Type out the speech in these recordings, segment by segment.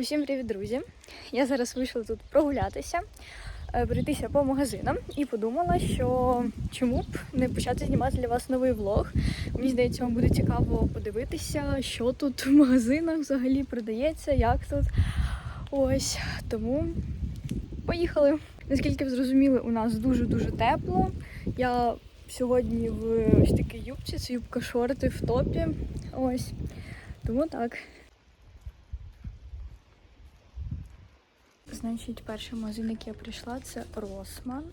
Усім привіт, друзі! Я зараз вийшла тут прогулятися, е, пройтися по магазинам і подумала, що чому б не почати знімати для вас новий влог. Мені здається, вам буде цікаво подивитися, що тут в магазинах взагалі продається, як тут. Ось тому поїхали. Наскільки ви зрозуміли, у нас дуже-дуже тепло. Я сьогодні в ось такій юбці, це юбка шорти в топі. Ось. Тому так. Значить, перший магазин, який я прийшла, це Росман.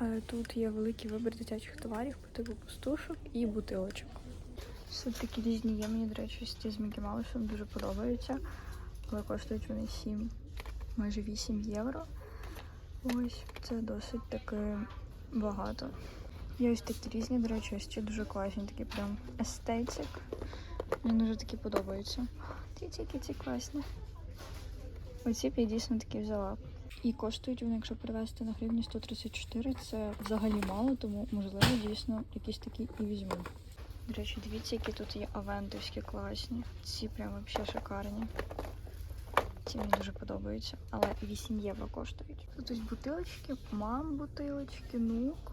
Е, Тут є великий вибір дитячих товарів по типу пустушок і бутилочок. Все такі різні є. Мені, до речі, ці з Мікі Маусом дуже подобаються. Але коштують вони 7, майже 8 євро. Ось це досить таки багато. Є ось такі різні, до речі, ось ці дуже класні, такі прям естетик. Мені дуже такі подобаються. Дивіться, які ці класні. Оці б я дійсно такі взяла. І коштують вони, якщо перевести на гривні 134, це взагалі мало, тому можливо дійсно якісь такі і візьму. До речі, дивіться, які тут є авентовські класні. Ці прям взагалі шикарні. Ці мені дуже подобаються, але 8 євро коштують. Тут ось бутилочки, мам бутилочки, нук.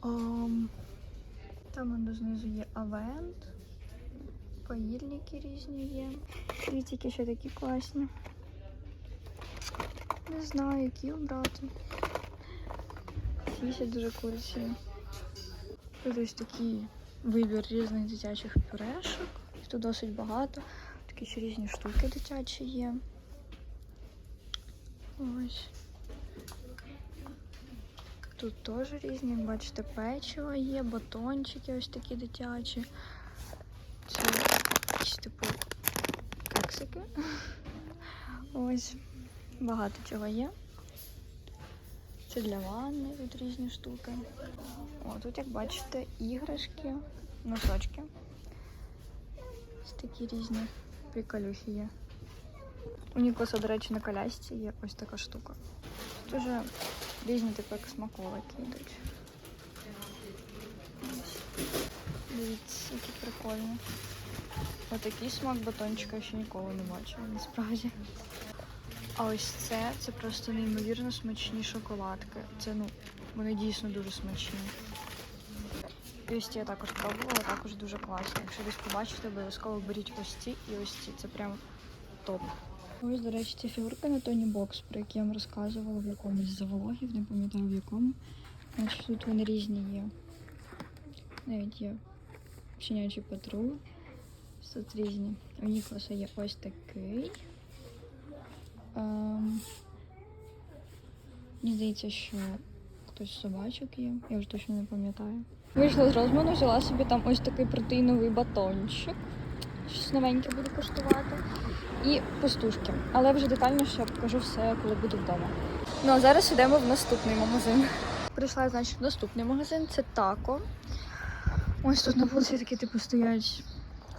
Ам, Там воно знизу є авент. Паїльники різні є. Дивіться, які ще такі класні. Не знаю, які обрати. Ці ще дуже курці. Тут ось такий вибір різних дитячих пюрешок. Їх Тут досить багато. Такі ще різні штуки дитячі є. Ось. Тут теж різні, як бачите, печиво є, батончики ось такі дитячі. Це якісь типу кексики. Ось. Багато чого є. Це для ванни, тут різні штуки. О, тут, як бачите, іграшки, носочки. Ось такі різні приколюхи є. У Нікоса, до речі, на колясці є ось така штука. Тут вже різні як смаколики йдуть. Дивіться, які прикольні. Отакий смак батончика ще ніколи не бачила, насправді. А ось це, це просто неймовірно смачні шоколадки. Це ну, вони дійсно дуже смачні. І ось ці я також пробувала, також дуже класні. Якщо десь побачите, обов'язково беріть ось ці і ось ці. Це прям топ. Ось, до речі, ці фігурки на Тоні Бокс, про які я вам розказувала в якомусь завологів, не пам'ятаю в якому. Значить, тут вони різні є. Навіть є щенячий патруль. Тут різні. У Ніколаса є ось такий. Ем, Мені здається, що хтось з собачок є. Я вже точно не пам'ятаю. Вийшла з розману, взяла собі там ось такий протеїновий батончик. Щось новеньке буду коштувати. І пустушки. Але вже детальніше я покажу все, коли буду вдома. Ну а зараз йдемо в наступний магазин. Прийшла, значить, в наступний магазин це тако. Ось тут на вулиці такі типу стоять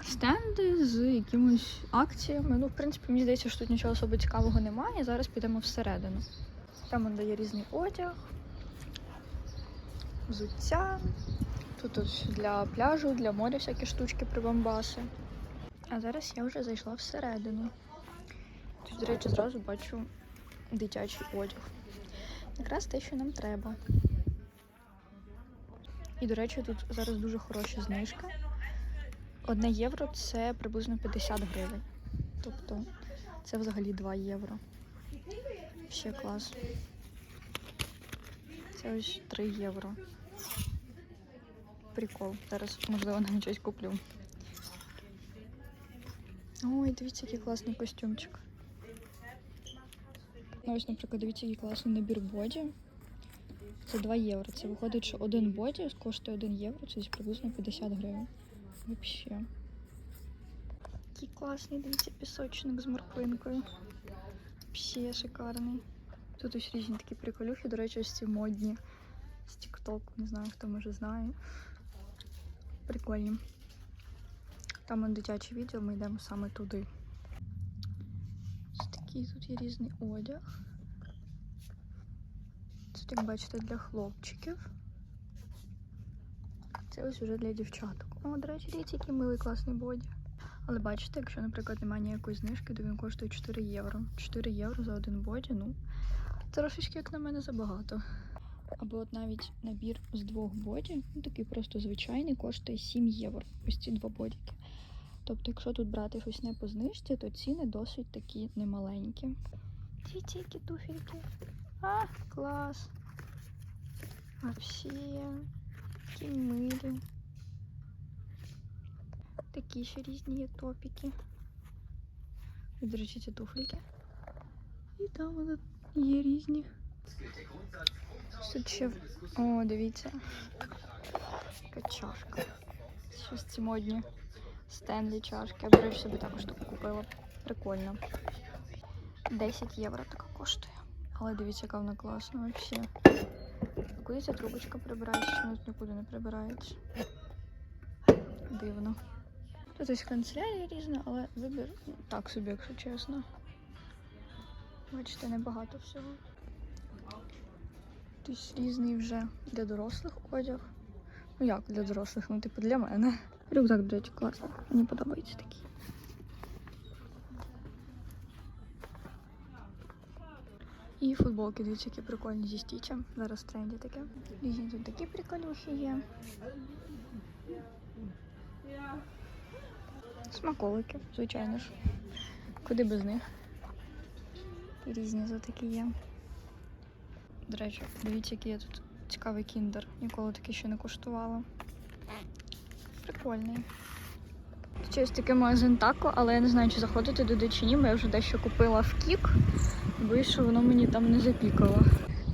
стенди з якимись акціями. Ну, в принципі, мені здається, що тут нічого особо цікавого немає. Зараз підемо всередину. Там він дає різний одяг, взуття. Тут для пляжу, для моря всякі штучки прибамбаси. А зараз я вже зайшла всередину. Тут, до речі, зразу бачу дитячий одяг. Якраз те, що нам треба. І, до речі, тут зараз дуже хороша знижка. Одне євро це приблизно 50 гривень. Тобто це взагалі 2 євро. Ще клас. Це ось 3 євро. Прикол. Зараз, можливо, навіть щось куплю. Ой, дивіться, який класний костюмчик. Ну, Ось, наприклад, дивіться, який класний набір боді. Це 2 євро. Це виходить, що один боді коштує 1 євро, це приблизно 50 гривень. Вообще. Який класний, дивіться, пісочник з морквинкою. Вообще шикарний. Тут ось різні такі приколюхи, до речі, ось ці модні з TikTok, не знаю, хто може знає. Прикольні. Там он дитяче відео, ми йдемо саме туди. Ось такий тут є різний одяг. Тут, як бачите, для хлопчиків. Це ось уже для дівчаток. О, до речі, дивіться, який милий класний боді. Але бачите, якщо, наприклад, немає ніякої знижки, то він коштує 4 євро. 4 євро за один боді, ну трошечки, як на мене, забагато. Або от навіть набір з двох боді, ну такий просто звичайний, коштує 7 євро. Ось ці два бодіки. Тобто, якщо тут брати щось не по знижці, то ціни досить такі немаленькі. Ці які туфельки. А, клас. Вообще, які милі. Такі ще різні є топіки. І, до речі, ці туфліки. І там вони є різні. Тут ще. О, дивіться. Така чашка. Щось ці модні. Стенлі чашки. Я, до речі, собі також таку купила. Прикольно. 10 євро така коштує. Але дивіться, яка вона класна взагалі. Куди ця трубочка прибирається? Чому тут нікуди не прибирається? Дивно. Тут ось канцелярія різна, але вибір ну, так собі, якщо чесно. Бачите, небагато всього. Тут різний вже для дорослих одяг. Ну як для дорослих, ну типу для мене. Рюкзак, до речі, класний. Мені подобається такий. І футболки, дивіться, які прикольні зі стічем. Зараз в тренді таке. Різні тут такі приколюхи є. Смаколики, звичайно ж. Куди без них? І різні тут такі є. До речі, дивіться, який є тут цікавий кіндер. Ніколи такий ще не куштувала. Прикольний. Ще ось такий магазин тако, але я не знаю, чи заходити туди чи ні, бо я вже дещо купила в кік. Що воно мені там не запікало.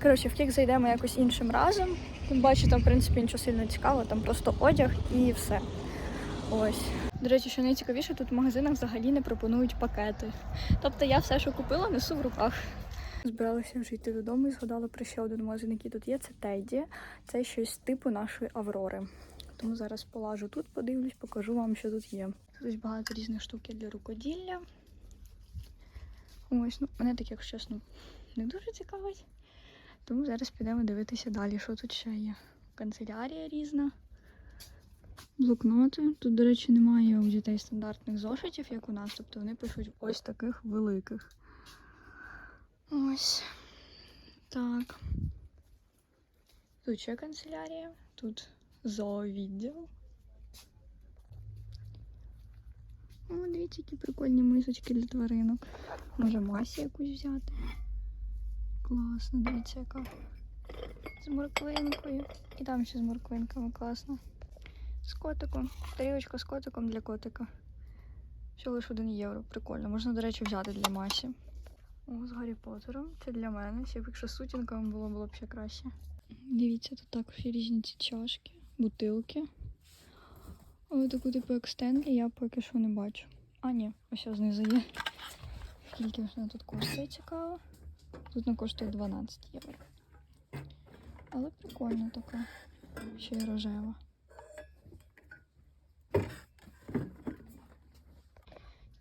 Коротше, в кік зайдемо якось іншим разом. Тим бачу, там, в принципі, нічого сильно цікавого, там просто одяг і все. Ось. До речі, що найцікавіше, тут в магазинах взагалі не пропонують пакети. Тобто я все, що купила, несу в руках. Збиралася вже йти додому і згадала про ще один магазин, який тут є. Це Теді. Це щось типу нашої Аврори. Тому зараз полажу тут, подивлюсь, покажу вам, що тут є. Тут багато різних штук для рукоділля. Ось, ну, мене таке, якщо чесно, не дуже цікавить. Тому зараз підемо дивитися далі, що тут ще є. Канцелярія різна. Блокноти. Тут, до речі, немає у дітей стандартних зошитів, як у нас. Тобто вони пишуть ось таких великих. Ось. Так. Тут ще канцелярія. Тут зоовідділ. О, дивіться, які прикольні мисочки для тваринок. Може масі якусь взяти. Класно, дивіться, яка. З морквинкою. І там ще з морквинками класно. З котиком. Тарілочка з котиком для котика. Все лише 1 євро. Прикольно. Можна, до речі, взяти для Масі. О, з Гаррі Поттером. Це для мене. Ще б якщо з сутінками було, було б ще краще. Дивіться, тут також різні ці чашки, бутилки. Але таку типу як Стенлі я поки що не бачу. А, ні, ось знизу є. Скільки вона тут коштує, цікаво. Тут не коштує 12 євро. Але прикольно така. Ще й рожева.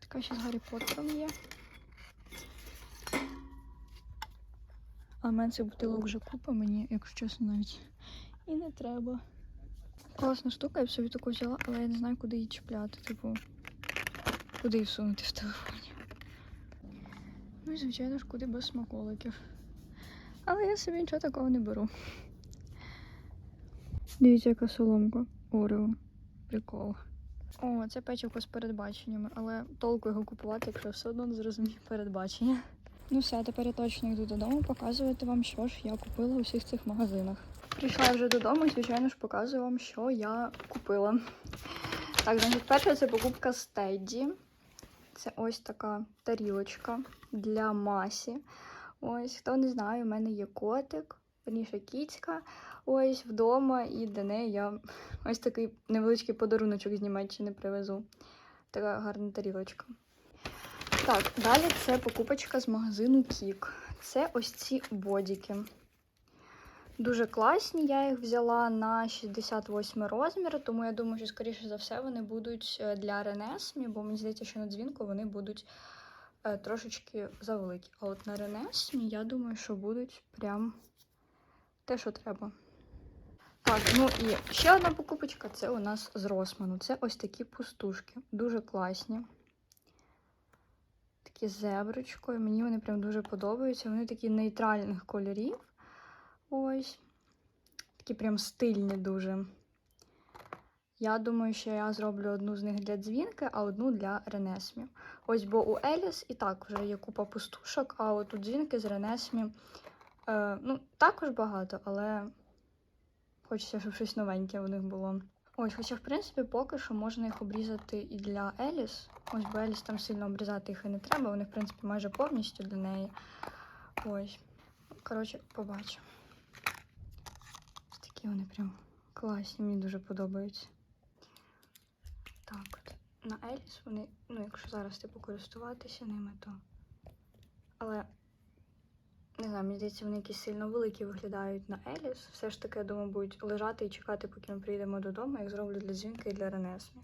Така ще з Гаррі Поттером є. А мене цих бутилок вже купа, мені, якщо чесно, навіть і не треба. Класна штука, я б собі таку взяла, але я не знаю, куди її чіпляти. Типу, куди її всунути в телефоні. Ну і звичайно ж, куди без смаколиків. Але я собі нічого такого не беру. Дивіться, яка соломка. Орео. Прикол. О, це печивко з передбаченнями, але толку його купувати, якщо все одно не зрозумію передбачення. Ну все, тепер я точно йду додому показувати вам, що ж я купила у всіх цих магазинах. Прийшла вже додому і, звичайно ж, показую вам, що я купила. Так, значить, перша це покупка з Тедді. Це ось така тарілочка для масі. Ось, хто не знає, у мене є котик, верніше кіцька. Ось вдома, і до неї я ось такий невеличкий подаруночок з Німеччини привезу. Така гарна тарілочка. Так, далі це покупочка з магазину Кік. Це ось ці бодіки. Дуже класні. Я їх взяла на 68 розмір, тому я думаю, що, скоріше за все, вони будуть е, для Ренесмі, бо мені здається, що на дзвінку вони будуть е, трошечки завеликі. А от на Ренесмі, я думаю, що будуть прям те, що треба. Так, ну і ще одна покупочка це у нас з Росману. Це ось такі пустушки. Дуже класні. Такі з зеброчкою. Мені вони прям дуже подобаються. Вони такі нейтральних кольорів. Ось. Такі прям стильні дуже. Я думаю, що я зроблю одну з них для дзвінки, а одну для Ренесмі. Ось, бо у Еліс і так вже є купа пустушок, а от у дзвінки з Ренесмі е, ну, також багато, але хочеться, щоб щось новеньке у них було. Ось, хоча, в принципі, поки що можна їх обрізати і для Еліс. Ось, бо Еліс там сильно обрізати їх і не треба, вони, в принципі, майже повністю для неї. Ось. Коротше, побачу. Такі вони прям класні, мені дуже подобаються. Так от. На Еліс вони, ну, якщо зараз типу користуватися ними, то. Але не знаю, мені здається, вони якісь сильно великі виглядають на Еліс. Все ж таки, я думаю, будуть лежати і чекати, поки ми приїдемо додому, як зроблю для дзвінки і для Ренесми.